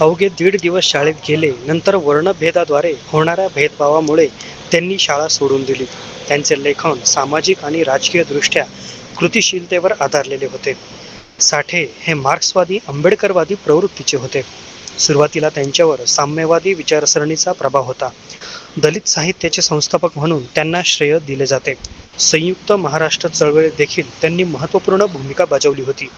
अवघे दीड दिवस शाळेत गेले नंतर वर्णभेदाद्वारे होणाऱ्या भेदभावामुळे त्यांनी शाळा सोडून दिली. त्यांचे लेखन सामाजिक आणि राजकीय दृष्ट्या कृतिशीलतेवर आधारलेले होते. साठे हे मार्क्सवादी आंबेडकरवादी प्रवृत्तीचे होते. सुरुवातीला त्यांच्यावर साम्यवादी विचारसरणीचा प्रभाव होता. दलित साहित्याचे संस्थापक म्हणून त्यांना श्रेय दिले जाते. संयुक्त महाराष्ट्र चळवळीत देखील त्यांनी महत्त्वपूर्ण भूमिका बजावली होती.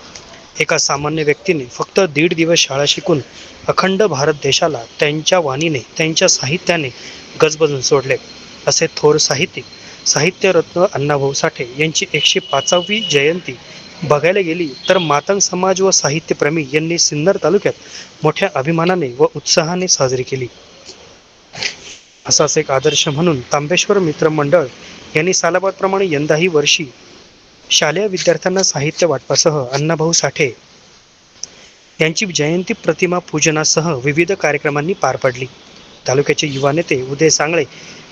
एका सामान्य व्यक्तीने फक्त दीड दिवस शाळा शिकून अखंड भारत देशाला त्यांच्या वाणीने त्यांच्या साहित्याने गजबजून सोडले. असे थोर साहित्यिक साहित्यरत्न अण्णाभाऊ साठे यांची एकशे पाचावी जयंती बघायला गेली तर मातंग समाज व साहित्यप्रेमी यांनी सिन्नर तालुक्यात मोठ्या अभिमानाने व उत्साहाने साजरी केली. असाच एक आदर्श म्हणून तांबेश्वर मित्र मंडळ यांनी सालाबादप्रमाणे यंदाही वर्षी शालेय विद्यार्थ्यांना साहित्य वाटपासह अण्णाभाऊ साठे यांची जयंती प्रतिमा पूजनासह विविध कार्यक्रमांनी पार पडली. तालुक्याचे युवा नेते उदय सांगळे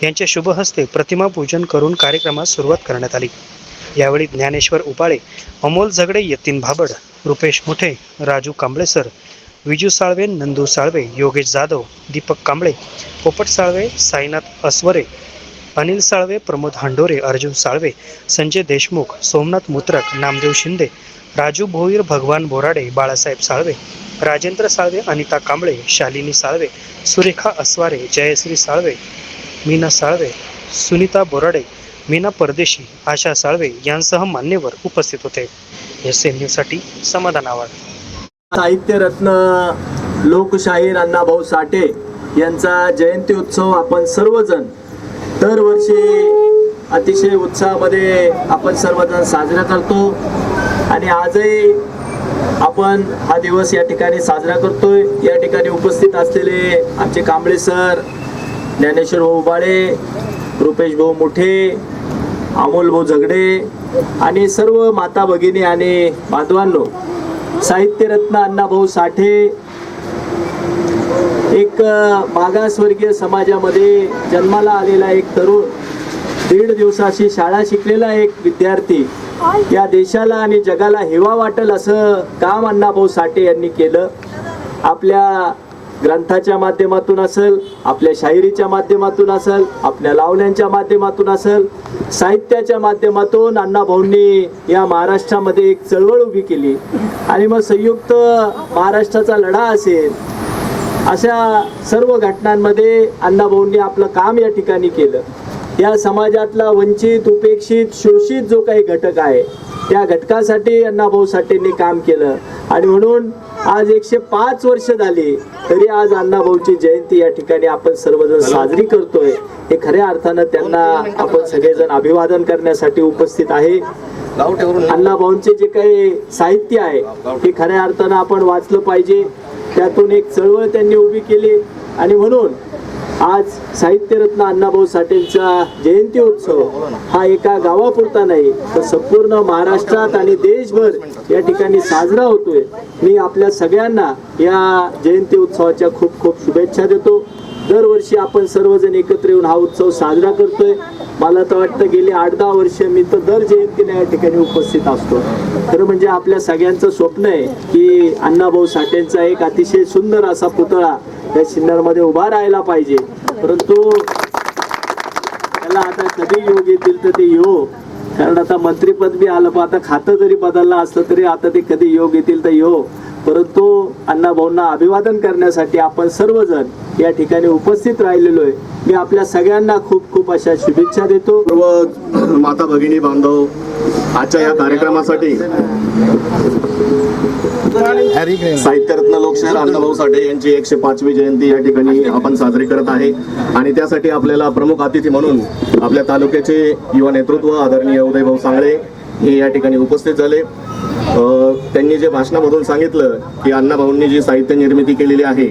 यांच्या शुभहस्ते प्रतिमा पूजन करून कार्यक्रमास सुरुवात करण्यात आली. यावेळी ज्ञानेश्वर उपाळे अमोल झगडे यतीन भाबड रुपेश मुठे राजू कांबळेसर विजू साळवे नंदू साळवे योगेश जाधव दीपक कांबळे पोपट साळवे साईनाथ अस्वरे अनिल साळवे प्रमोद हांडोरे अर्जुन साळवे संजय देशमुख सोमनाथ मुत्रक नामदेव शिंदे राजू भोईर भगवान बोराडे बाळासाहेब साळवे राजेंद्र साळवे अनिता कांबळे शालिनी साळवे सुरेखा अस्वारे जयश्री साळवे मीना साळवे सुनीता बोराडे मीना परदेशी आशा साळवे यांसह मान्यवर उपस्थित होते. एस एम न्यूजसाठी समाधान आवाड साहित्यरत्न लोकशाहीर अण्णाभाऊ साठे यांचा जयंती उत्सव आपण सर्वजण दरवर्षी अतिशय उत्साहामध्ये आपण सर्वजण साजरा करतो आणि आजही आपण हा दिवस या ठिकाणी साजरा करतोय. या ठिकाणी उपस्थित असलेले आमचे कांबळे सर ज्ञानेश्वर भाऊ उबाळे रुपेश भाऊ मुठे अमोल भाऊ झगडे आणि सर्व माता भगिनी आणि बांधवांनो साहित्यरत्न अण्णाभाऊ साठे एक मागासवर्गीय समाजामध्ये जन्माला आलेला एक तरुण दीड दिवसाची शाळा शिकलेला एक विद्यार्थी या देशाला आणि जगाला हेवा वाटेल असं काम अण्णाभाऊ साठे यांनी केलं? आपल्या ग्रंथाच्या माध्यमातून असेल आपल्या शायरीच्या माध्यमातून असेल आपल्या लावण्यांच्या माध्यमातून असेल साहित्याच्या माध्यमातून अण्णाभाऊंनी या महाराष्ट्रामध्ये एक चळवळ उभी केली. आणि मग संयुक्त महाराष्ट्राचा लढा असेल अशा सर्व घटनांमध्ये अण्णाभाऊंनी आपलं काम या ठिकाणी केलं. या समाजातला वंचित उपेक्षित शोषित जो काही घटक आहे त्या घटकासाठी अण्णाभाऊ साठेंनी काम केलं. आणि म्हणून आज एकशे पाच वर्ष झाली तरी आज अण्णाभाऊची जयंती या ठिकाणी आपण सर्वजण साजरी करतोय. हे खऱ्या अर्थानं त्यांना आपण सगळेजण अभिवादन करण्यासाठी उपस्थित आहे. अण्णाभाऊंचे जे काही साहित्य आहे हे खऱ्या अर्थानं आपण वाचलं पाहिजे. त्यातून एक चळवळ त्यांनी उभी केली. आणि म्हणून आज साहित्यरत्न अण्णाभाऊ साठेंचा जयंती उत्सव हा एका गावापुरता नाही तर संपूर्ण महाराष्ट्रात आणि देशभर या ठिकाणी साजरा होतोय. मी आपल्या सगळ्यांना या जयंती उत्सवाच्या खूप खूप शुभेच्छा देतो. दरवर्षी आपण सर्वजण एकत्र येऊन हा उत्सव साजरा करतोय. मला तर वाटतं गेली आठ दहा वर्ष मी तर दर जयंतीला या ठिकाणी उपस्थित असतो. खरं म्हणजे आपल्या सगळ्यांचं स्वप्न आहे की अण्णाभाऊ साठेंचा एक अतिशय सुंदर असा पुतळा या सिन्नरमध्ये उभा राहायला पाहिजे. परंतु त्याला आता कधी योग येतील तर ते योग. कारण आता मंत्रीपद बी आलं पण आता खातं जरी बदललं असलं तरी आता ते कधी योग येतील तर योग. परंतु अण्णाभाऊंना अभिवादन करण्यासाठी आपण सर्वजण या ठिकाणी उपस्थित राहिलेलो आहे. मी आपल्या सगळ्यांना खूप खूप अशा शुभेच्छा देतो. सर्व माता भगिनी बांधव आजच्या या कार्यक्रमासाठी साहित्यरत्न लोकशाहीर अण्णाभाऊ साठे यांची एकशे पाचवी जयंती या ठिकाणी आपण साजरी करत आहे. आणि त्यासाठी आपल्याला प्रमुख अतिथी म्हणून आपल्या तालुक्याचे युवा नेतृत्व आदरणीय उदयभाऊ सांगळे हे या ठिकाणी उपस्थित झाले. त्यांनी जे भाषणामधून सांगितलं की अण्णाभाऊंनी जी साहित्य निर्मिती केलेली आहे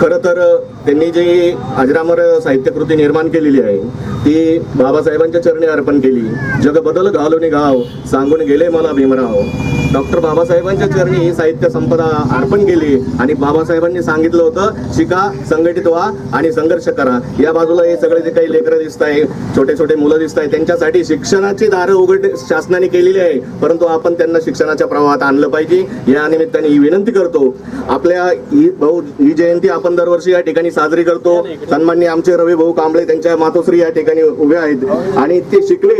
खरं तर त्यांनी जी अजरामर साहित्यकृती निर्माण केलेली आहे ती बाबासाहेबांच्या चरणी अर्पण केली. जग बदल घालून गाव सांगून गेले मला भीमराव. डॉक्टर बाबासाहेबांच्या चरणी ही साहित्य संपदा अर्पण केली आणि बाबासाहेबांनी सांगितलं होतं शिका संघटित व्हा आणि संघर्ष करा. या बाजूला हे सगळे जे काही लेकरं दिसत आहे छोटे छोटे मुलं दिसत आहे त्यांच्यासाठी शिक्षणाची दारं उघड शासनाने केलेली आहे. परंतु आपण त्यांना शिक्षणाच्या प्रवाहात आणलं पाहिजे. या निमित्ताने ही विनंती करतो. आपल्या ही भाऊ ही जयंती आपण दरवर्षी या ठिकाणी साजरी करतो. सन्मान्य आमचे रवी भाऊ कांबळे त्यांच्या मातोश्री या ठिकाणी उभे आहेत. आणि ते शिकले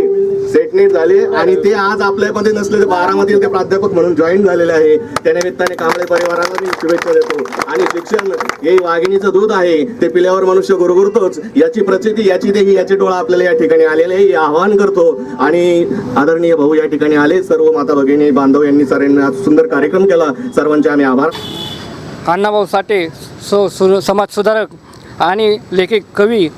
सेटनेट झाले आणि ते आज आपल्यामध्ये नसले ते बारामतीला ते प्राध्यापक म्हणून जॉईन झालेले आहे. त्या निमित्ताने कांबळे परिवाराला मी शुभेच्छा देतो. आणि शिक्षण हे वाघिणीचं दूध आहे. ते पिल्यावर मनुष्य गुरगुरतोच. याची प्रचिती याची देही याची डोळा आपल्याला या ठिकाणी आलेले आहे. हे आवाहन करतो. आणि आदरणीय भाऊ या ठिकाणी आले. सर्व माता भगिनी बांधव यांनी सर्वांनी सुंदर कार्यक्रम केला. सर्वांचे आम्ही आभार. अण्णाभाऊ साठे सो सु समाजसुधारक आणि लेखक कवी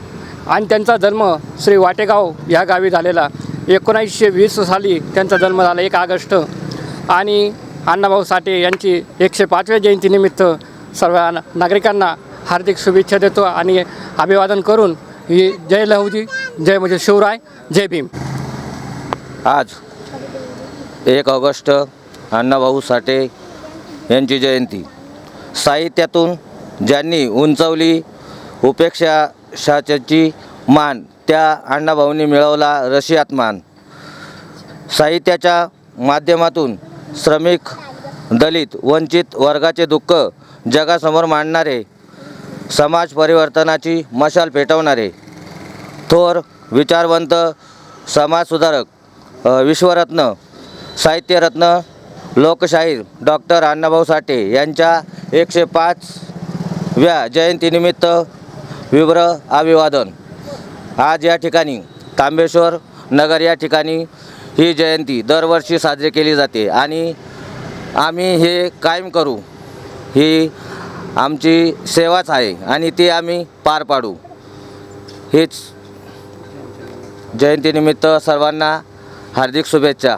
आणि त्यांचा जन्म श्री वाटेगाव ह्या गावी झालेला. एकोणीसशे वीस साली त्यांचा जन्म झाला एक ऑगस्ट. आणि अण्णाभाऊ साठे यांची एकशे पाचव्या जयंतीनिमित्त सर्व ना- नागरिकांना हार्दिक शुभेच्छा देतो आणि अभिवादन करून ही जय लहुजी जय म्हणजे शिवराय जय भीम. आज एक ऑगस्ट अण्णाभाऊ साठे यांची जयंती. साहित्यातून ज्यांनी उंचवली उपेक्षा शाच्याची मान त्या अण्णाभाऊंनी मिळवला रशियात मान. साहित्याच्या माध्यमातून श्रमिक दलित वंचित वर्गाचे दुःख जगासमोर मांडणारे समाज परिवर्तनाची मशाल पेटवणारे थोर विचारवंत समाजसुधारक विश्वरत्न साहित्यरत्न लोकशाहीर डॉक्टर अण्णाभाऊ साठे यांच्या एकशे पाच व्या जयंतीनिमित्त विव्र अभिवादन. आज या ठिकाणी तांबेश्वर नगर या ठिकाणी ही जयंती दरवर्षी साजरी केली जाते आणि आम्ही हे कायम करू. ही आमची सेवाच आहे आणि ती आम्ही पार पाडू. हीच जयंतीनिमित्त सर्वांना हार्दिक शुभेच्छा.